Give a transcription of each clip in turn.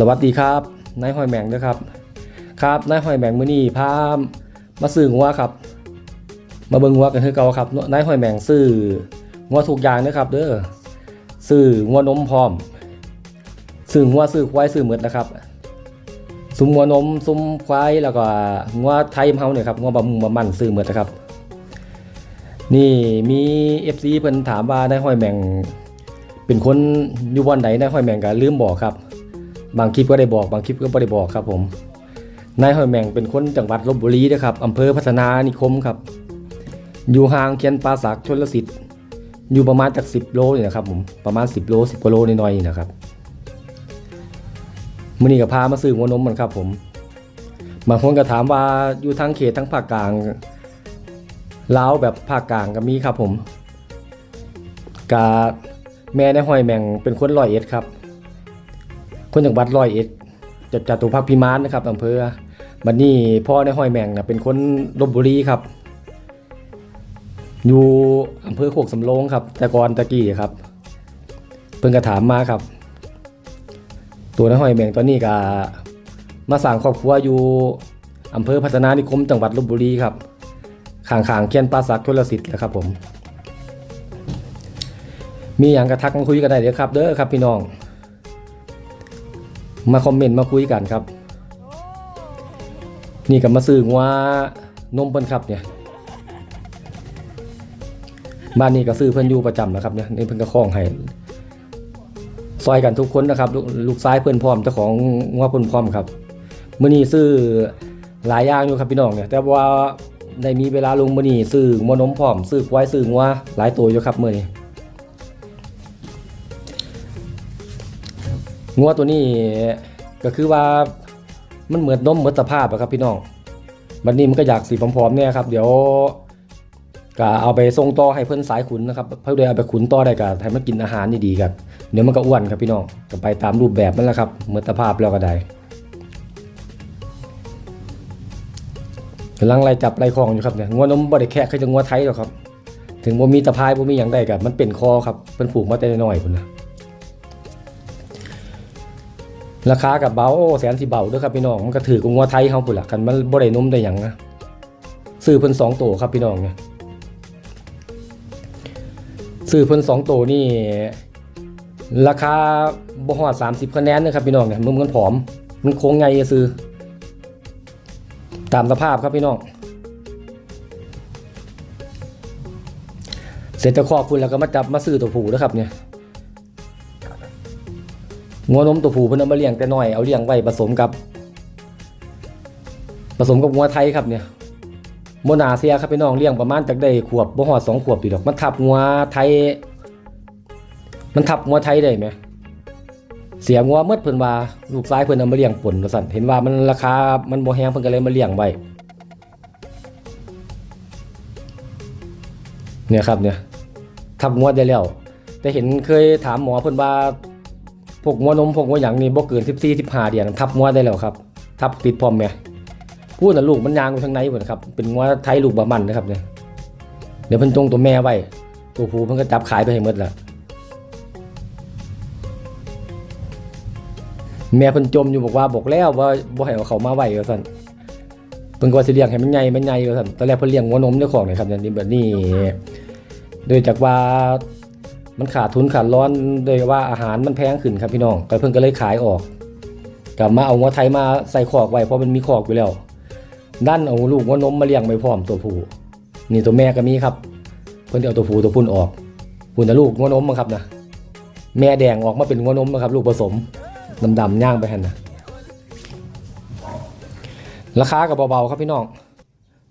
สวัสดีครับนายหอยแมงนะครับ ครับนายหอยแมงมือนี้พามาซื้องัวครับ มาเบิ่งงัวกันคือเก่าครับนายหอยแมงซื้องัวถูกอย่างนะครับเด้อซื้องัวนมพร้อมซื้องัวซื้อควายซื้อหมดนะครับซุ้มงัวนมซุ้มควายแล้วก็งัวไทยเฮาเนี่ยครับงัวบำมุงบำมันซื้อหมดนะครับ นี่มี FC เพิ่นถามว่านายหอยแมงเป็นคนอยู่บ่อนไหนนายหอยแมงก็ลืมบอกครับ บางคลิปก็ได้บอกบางคลิปก็ไม่ได้บอกครับผมนายหอยแมงเป็นคนจังหวัดลบบุรีนะครับอำเภอพัฒนานิคมครับ อยู่ห่างเคียนปาสักชนลสิทธิ์อยู่ประมาณจาก10โลนี่นะครับผมประมาณ10โล10กว่าโลนิดหน่อยๆนะครับมื่อนี้ก็พามาซื้อหัวนมมันครับผมบางคนก็ถามว่าอยู่ทั้งเขตทั้งภาคกลางลาวแบบภาคกลางก็มีครับผมกาแม่ในหอยแมงเป็นคนร้อยเอ็ดครับ คนจังหวัดร้อยเอ็ดจัดจตุพักพิมานนะครับอำเภอบัดนี้พ่อในห้อยแมงนะเป็นคนลบบุรีครับ อยู่อำเภอโคกสำโรงครับแต่ก่อนตะกี้ครับ เพิ่งกระถามมาครับ ตัวในห้อยแมงตอนนี้ก็มาสร้างครอบครัวอยู่อำเภอพัฒนานิคมจังหวัดลบบุรีครับข้างๆเคียนปราสักทุลสิทธิ์แหละครับผม มีอย่างกระทักมาคุยกันได้เดี๋ยวครับ เด้อครับพี่น้อง มาคอมเมนต์มาคุยกันครับ นี่ก็มาซื้องัวนมเพิ่นครับเนี่ยบ้านนี้ก็ซื้อเพิ่นอยู่ประจำนะครับเนี่ยนี่เพิ่นก็คล้องให้ซอยกันทุกคนนะครับ ลูกซ้ายเพิ่นพร้อมเจ้าของงัวเพิ่นพร้อมครับมื้อนี้ซื้อหลายอย่างอยู่ครับพี่น้องเนี่ย แต่ว่าได้มีเวลาลงมื้อนี้ซื้องัวนมพร้อมซื้อควายซื้องัวหลายตัวอยู่ครับมื้อนี้ งัวตัวนี้ก็คือว่ามันเหมือนนมเหมือนสภาพอะครับพี่น้องบัดนี้มันก็อยากสีผอมๆเนี่ยครับ เดี๋ยวก็เอาไปส่งต่อให้เพื่อนสายขุนนะครับเพื่อเดยเอาไปขุนต่อได้ก็ให้มันกินอาหารดีๆครับเดี๋ยวมันก็อ้วนครับพี่น้องก็ไปตามรูปแบบนั่นแหละครับเหมือนสภาพแล้วก็ได้กำลังไล่จับไล่คลองอยู่ครับเนี่ยงัวนมบ่ได้แค่คือจะงัวไทยหรอครับ ถึงบ่มีตะพายบ่มีหยังได้กับมันเป็นคอครับเพิ่นผูกมาแต่น้อยๆพุ่นนะ ราคากับเบาโอ้แสนสิเบาเด้วยครับพี่น้องมันก็ถือกับงัวไทยเฮาพุ่นล่ะกันมันบ่ได้นมได้หยังนะซื้อเพิ่นสองโตครับพี่น้องเนี่ยซื้อเพิ่นสองโตนี่ราคาบ่ฮอด30คะแนนนะครับพี่น้องเนี่ยมันมันผอม มันโค้งใหญ่ซื้อตามสภาพครับพี่น้องเสร็จจากครอบคุณแล้วก็มาจับมาซื้อตัวผู้นะครับเนี่ย งัวนมตัวผู้เพิ่นเอามาเลี้ยงแต่น้อยเอาเลี้ยงไว้ผสมกับ ผสมกับงัวไทยครับเนี่ยโมนาเซียครับพี่น้องเลี้ยงประมาณจากได้ขวบบ่ฮอดสองขวบปีดอก มันทับงัวไทย มันทับงัวไทยได้ไหมเสียงัวเมดเพิ่นว่าลูกซ้ายเพิ่นเอามาเลี้ยงป่นว่าซั่นเห็นว่ามันราคา มันบ่แพงเพิ่นก็เลยมาเลี้ยงไว้เนี่ยครับเนี่ยทับงัวได้แล้ว แต่เห็นเคยถามหมอเพิ่นว่า พวกงัวนมพวกงัวหยังนี่บ่เกิน14 15เดือนทับงัวได้แล้วครับ ทับติดพร้อมแม่พูดน่ะลูกมันยางอยู่ข้างในหมดครับ เป็นงัวไทยลูกบะมันนะครับเนี่ยเดี๋ยวเพิ่นจงตัวแม่ไว้ ตัวผู้เพิ่นก็จับขายไปให้หมดล้วแม่เพิ่นจมอยู่บอกว่าบอกแล้วว่าบ่ให้เอาเขามาไว้ว่าซั่นเพิ่นก็สิเลี้ยงให้มันใหญ่มันใหญ่ว่าซั่นตอนแรกเพิ่นเลี้ยงงัวนมเจ้าของนี่ครับเนี่ยนี่แบบนี้โดยจากว่า มันขาดทุนขาดร้อนโดยว่าอาหารมันแพงขึ้นครับพี่น้องก็เพิ่งก็เลยขายออกกลับมาเอางัวไทยมาใส่ขอกไว้เพราะมันมีขอกอยู่แล้วด้านเอาลูกงัวนมมาเลี้ยงไว้พร้อมตัวผู้นี่ตัวแม่ก็มีครับ เพิ่นเอาตัวผู้ตัวพุ่นออกพุ่นนะลูกงัวนมมั้งครับนะแม่แดงออกมาเป็นงัวนมนะครับ ลูกผสมดำๆย่างไปหันนะราคาก็เบาๆครับพี่น้อง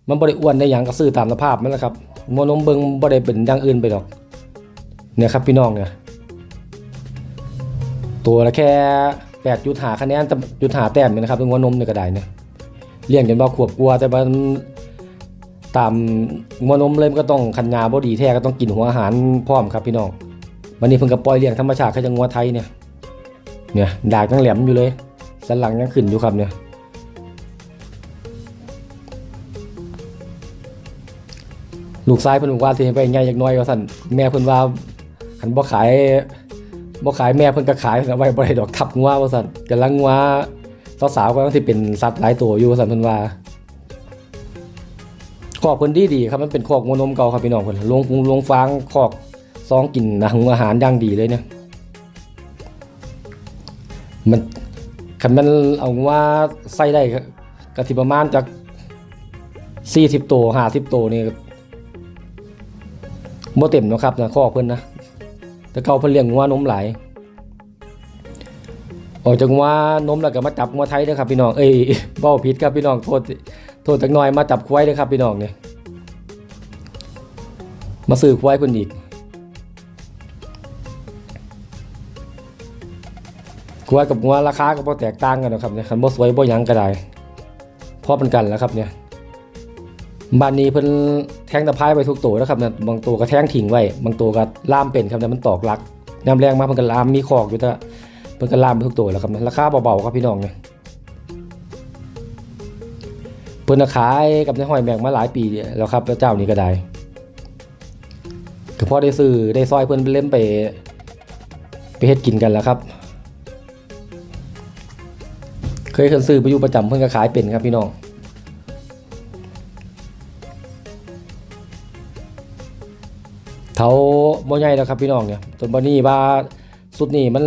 มันบ่ได้อ้วนได้หยังก็ซื้อตามสภาพมันแหละครับงัวนมเบิงบ่ได้เป็นอย่างอื่นไปหรอก เนี่ยครับพี่น้องเนี่ยตัวละแค่แปดจุดหาคะแนนจุดหาแต้มเนี่ยนะครับเป็นงัวนมเนี่ยก็ได้เนี่ยเลี้ยงจนว่าขวบกลัวแต่ว่าตามงัวนมเลยมันก็ต้องคันยาบดีแท้ก็ต้องกินหัวอาหารพร้อมครับพี่น้องวันนี้เพิ่งกับปล่อยเลี้ยงธรรมชาติเขาจะงัวไทยเนี่ยเนี่ยดากยังแหลมอยู่เลยสันหลังยังขึ้นอยู่ครับเนี่ยลูกชายเพิ่นบอกว่าสิให้ไปไงอย่างน้อยว่าสั่นแม่เพิ่นว่า คันบ่ขายบ่ขายแม่เพิ่นก็ขายเอาไว้บ่ได้ดอกทับงัวว่าซั่นกำลังงัวสาวๆกำลังสิเป็นสัตว์หลายตัวอยู่ว่าซั่นเพิ่นว่าคอกเพิ่นดีดีครับมันเป็นคอกงัวนมเก่าครับพี่น้องเพิ่นลงลงฟางคอกซองกินอาหารอาหารอย่างดีเลยเนี่ยมันคันมันเอาว่าใส่ได้ก็ก็สิประมาณจาก40ตัว50ตัวนี่บ่เต็มนะครับนะคอกเพิ่นนะ แต่เก่าเพิ่นเลี้ยงงัวนมหลายออกจากงัวนมแล้วก็มาจับงัวไทยเด้อครับพี่น้องเอ้ยเว้าผิดครับพี่น้องโทษโทษจักหน่อยมาจับควายเด้อครับพี่น้องเนี่ยมาซื้อควายเพิ่นอีกควายกับงัวราคาก็บ่แตกต่างกันหรอกครับเนี่ยคันบ่สวยบ่หยังก็ได้พอเป็นกันแล้วครับเนี่ย บ้านนี้เพิ่นแทงตะไคร้ไปทุกตัวนะครับเนี่ยบางตัวก็แทงทิ้งไว้ บางตัวก็ล่ามเป็นครับแต่มันตอกลักน้ำแรงมากเพิ่นก็ล่ามมีคอกอยู่แต่เพิ่นก็ล่ามไปทุกตัวแล้วครับราคาเบาๆครับพี่น้องเนี่ยเพิ่นขายกับในห้อยแบงมาหลายปีแล้วครับเจ้านี้ก็ได้ก็พอได้ซื้อได้ซอยเพิ่นเล่นไป ไปเฮ็ดกินกันแล้วครับ เคยเคยซื้อไปอยู่ประจำเพิ่นก็ขายเป็นครับพี่น้อง เท้าบ่ใหญ่แล้วครับพี่น้องเนี่ยจนบัดนี้ว่าสุดนี่มัน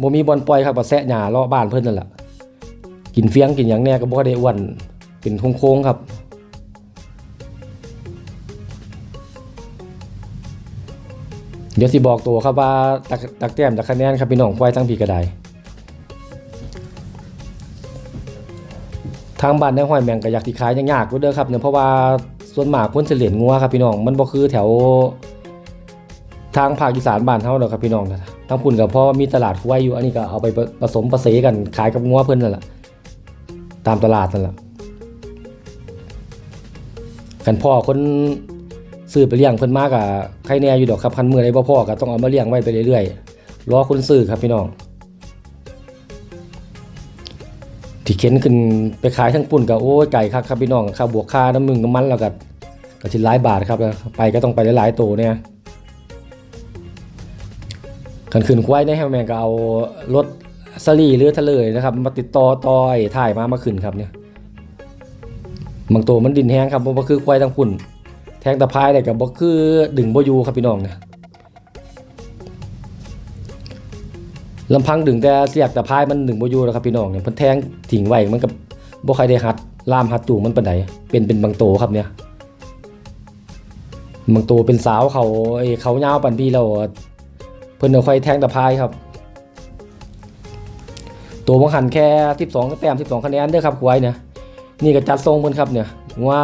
บ่มีบอลปล่อยครับบ่แซะหญ้ารอบบ้านเพิ่อนนั่นแหละกินเฟียงกินหยังแน่ก็บ่ได้อ้วนเป็นโค้งๆครับเดี๋ยวสิบอกตัวครับว่าตักตักแต้มตักคะแนนครับพี่น้องควายทั้งพี่ก็ไดทางบ้านในห้อยแมงก็อยากสิขายยากๆอยู่เด้อครับเนี่ยเพราะว่าส่วนมากเพิ่นสิเล่นงัวครับพี่น้องมันบ่คือแถว ทางภาคอีสานบ้านเฮาเนาะครับพี่น้องทางพุ่นก็เพราะว่ามีตลาดควายอยู่ อันนี้ก็เอาไปผสมผสมกันขายกับงัวเพิ่นนั่นแหละตามตลาดนั่นแหละกันพ่อคนซื้อไปเลี้ยงเพิ่นมากอะใครแน่อยู่ดอกครับพันมือใดบ่พ่อก็ต้องเอามาเลี้ยงไว้ไปเรื่อยๆรอคนซื้อครับพี่น้องที่เข็นขึ้นไปขายทั้งปุ่นก็โอ้ไก่คักครับพี่น้องค่าบวกค่าน้ำมึงน้ำมันแล้วก็ก็สิหลายบาทครับไปก็ต้องไปหลายๆตัวเนี่ย กันขึ้นควายในแฮมแมงก็เอารถสลีหรือทะเลยนะครับ มาติดต่อต่อยถ่ายมามาขึ้นครับเนี่ยบางตัวมันดินแห้งครับบ่คือควายทั้งพุ่น แทงตะพายได้กับบ่คือดึงบ่อยู่ครับพี่น้องเนี่ยลำพังดึงแต่เสียกตะพายมันดึงบ่อยู่แล้วครับพี่น้องเนี่ยเพิ่นแทงทิ้งไว้มันก็บ่ใครได้หัดล่ามหัดจูงมันปานใดเป็นเป็นบางโตวครับเนี่ยบางตัวเป็นสาวเขาเขายาวปานพี่แล้วเพิ่นเอาไฟแทงตะพายครับ ตัวบังหันแค่12แต้ม12 คะแนนเด้อครับควายเนี่ยนี่ก็จัดทรงเพิ่นครับเนี่ยว่า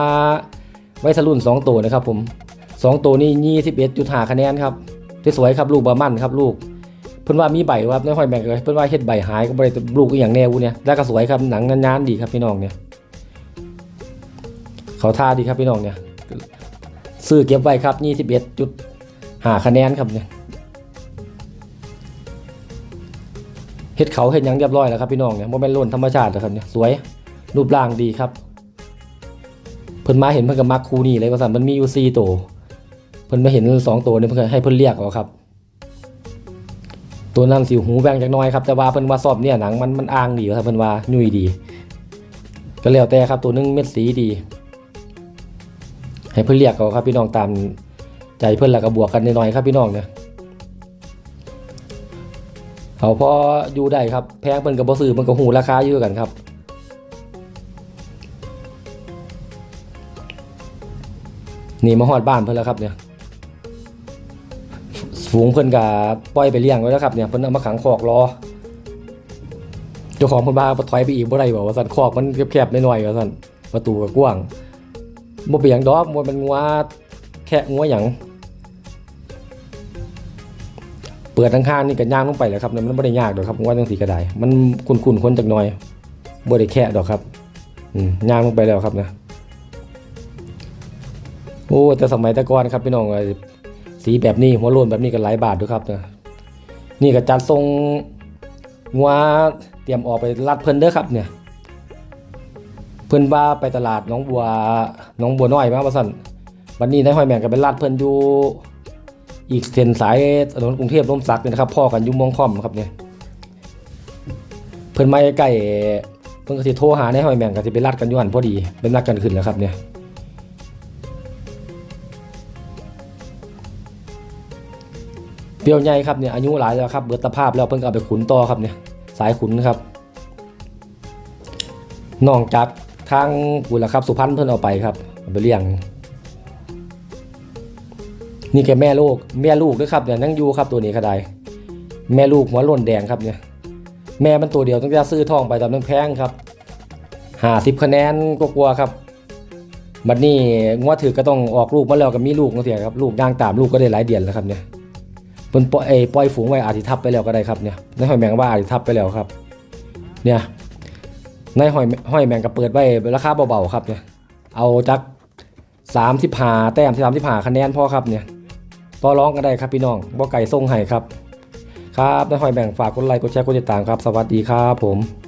ไว้สรุ่น 2 ตัวนะครับผม 2 ตัวนี้21.5คะแนนครับสวยๆครับลูกบะมั่นครับลูกเพิ่นว่ามีใบว่าในห้อยแบกเลยเพิ่นว่าเฮ็ดใบหายก็บ่ได้ลูกอีหยังแนวเนี่ยแล้วก็สวยครับหนังนานๆดีครับพี่น้องเนี่ยเขาท่าดีครับพี่น้องเนี่ยซื้อเก็บไว้ครับ21.5คะแนนครับเนี่ย เฮ็ดเขาเฮ็ดยังเรียบร้อยแล้วครับพี่น้องเนี่ยบ่แม่นล้นธรรมชาตินะครับเนี่ยสวยรูปร่างดีครับเพิ่นมาเห็นเพิ่นก็มักคูนี้เลยว่าซั่นมันมีอยู่4ตัวเพิ่นมาเห็น2ตัวเนี่ยเพิ่นให้เพิ่นเรียกเอาครับ ตัวนั้นสิหูแบงจักหน่อยครับแต่ว่าเพิ่นว่าสอบเนี่ยหนังมันมันอ้างดีครับเพิ่นว่ายุ่ยดี ก็แล้วแต่ครับตัวนึงเม็ดสีดี ให้เพิ่นเรียกเอาครับพี่น้องตามใจเพิ่นแล้วก็บวกกันหน่อยๆครับพี่น้องเนี่ย เอาพออยู่ได้ครับ แพงเพิ่นกับบ่ซื้อมันก็หูราคาอยู่กันครับนี่มาฮอดบ้านเพิ่นแล้วครับเนี่ยฝูงเพิ่นก็ปล่อยไปเลี้ยงไว้แล้วครับเนี่ยเพิ่นเอามาขังคอกรอเจ้าของเพิ่นว่าถอยไปอีกบ่ได้บ่ว่าซั่นคอกมันแคบๆน้อยๆว่าซั่นประตูก็กว้างบ่เป็นหยังดอกบ่เป็นงัวแค่งัวหยัง ปิดทั้งข้างนี่ก็ย่างลงไปเลยครับเนี่ยมันไม่ได้ยากดอกครับผมว่าจังสีก็ได้มันคุ้นๆคนจากหน่อยบ่ได้แค่ดอกครับอืมย่างลงไปแล้วครับนะโอ้แต่สมัยต่ก่อนครับพี่น้องเอ้ยสีแบบนี้หัวโลนแบบนี้ก็หลายบาทด้วยครับนะนี่ก็จัดทรงงัวเตรียมออกไปลัดเพิ่นเด้อครับ เนี่ย เพิ่นว่าไปตลาดน้องบัวน้องบัวน้อยมาว่าซั่นวันนี้นายหอยแมงก็ไปลัดเพิ่นอยู่ อีกเส้นสายถนนกรุงเทพร่มสักเนี่ยนะครับพ่อกันยุ่เมองค่อมครับเนี่ยเพิ่นมาใกล้เพิ่นก็สิโทรหาในห้อยแมงก็สิไปรัดกันอยู่หันพอดีเป็นรัดกันขึ้นแล้วครับเนี่ยเปรี้ยวใหญ่ครับเนี่ยอายุหลายแล้วครับเบิดสภาพแล้วเพิ่นก็เอาไปขุนต่อครับเนี่ยสายขุนครับนอกจากทางกุละครับสุพรรณเพิ่นเอาไปครับเอาไปเลี้ยง นี่แกแม่ลูกแม่ลูกด้วยครับเนี่ยนั่งอยู่ครับตัวนี้ก็ได้ แม่ลูกหัวล่นแดงครับเนี่ย แม่มันตัวเดียวต้องจะซื้อทองไปตามน้ำแพงครับหาสิบคะแนนก็กลัวครับบัดนี้งวดถือก็ต้องออกลูกมาแล้วก็มีลูกเนาะเสียครับลูกย่างตามลูกก็ได้หลายเดือนแล้วครับเนี่ยเพิ่นปล่อยปล่อยฝูงไว้อาจิทับไปแล้วก็ได้ครับเนี่ยในหอยแมงว่าอาจิทับไปแล้วครับ เนี่ยในหอยหอยแมงก็เปิดไว้ราคาเบาๆครับเนี่ยเอาจักสามสิบหาแต้มสามสิบหาคะแนนพอครับเนี่ย ต่อร้องกันได้ครับพี่น้องบ่ไก่ส่งให้ครับ ครับในหอยแบ่งฝากกดไลค์กดแชร์กดติดตามครับ สวัสดีครับผม